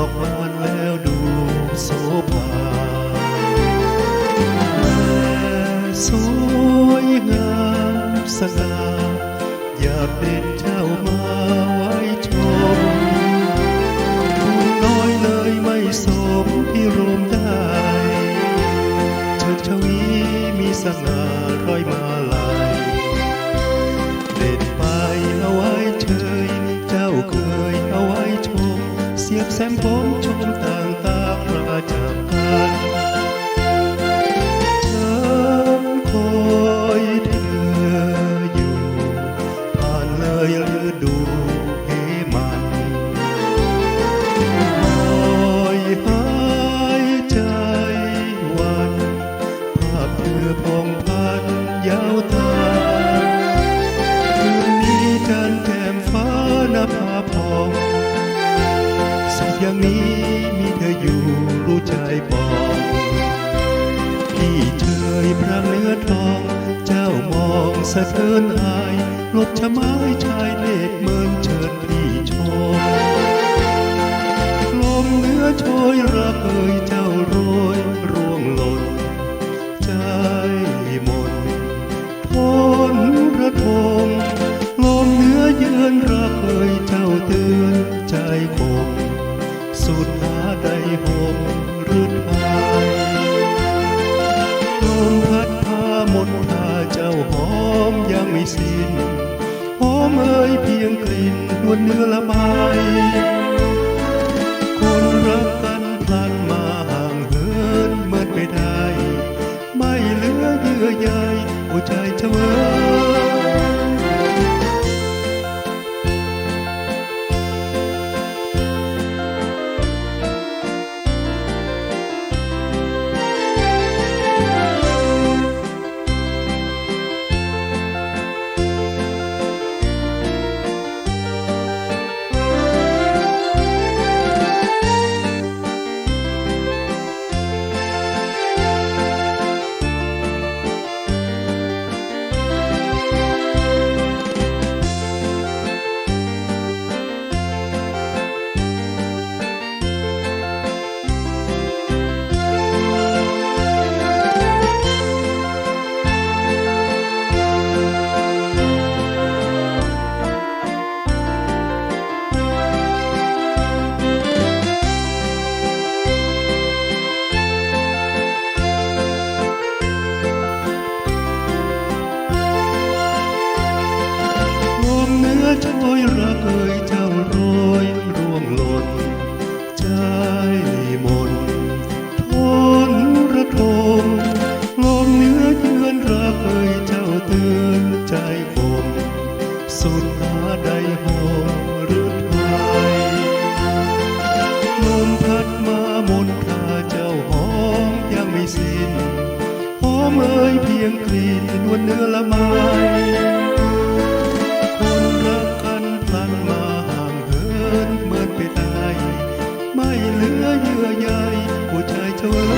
อกนแล้วดูโซภาแม่สวยงามสง่าอยากเป็นเจ้ามาไว้ชมถูกน้อยเลยไม่สมที่รวมได้เธอชวีมีสง่า สียบ มีเธออยู่รู้ใจปองพี่เชยพระเนื้อทอง เจ้ามองสะเทือนอายหลบชะไม้ชายเด็กเมินเชิญพี่ชมลมเนื้อโชยระเบยเจ้ารู้ ลมพัดพามนตาเจ้าหอมยังไม่สิ้นหอมเอ่ยเพียงกลิ่นนวลเนื้อละไมคนรักกันพลันมาห่างเหินเมินไปได้ ไม่เหลือเยื่อใยหัวใจเฉว อโชยระเกยเจ้าโรยร่วงหล่นใจมนทนระทมลมเนื้อเยือนระเกยเจ้าเตือนใจคมสุดหาใดหอมหรือไทยลมพัดมามนทาเจ้าหอมยังไม่สิ้นหอมเอ่ยเพียงกลิ่นนวลเนื้อละไม Thank you.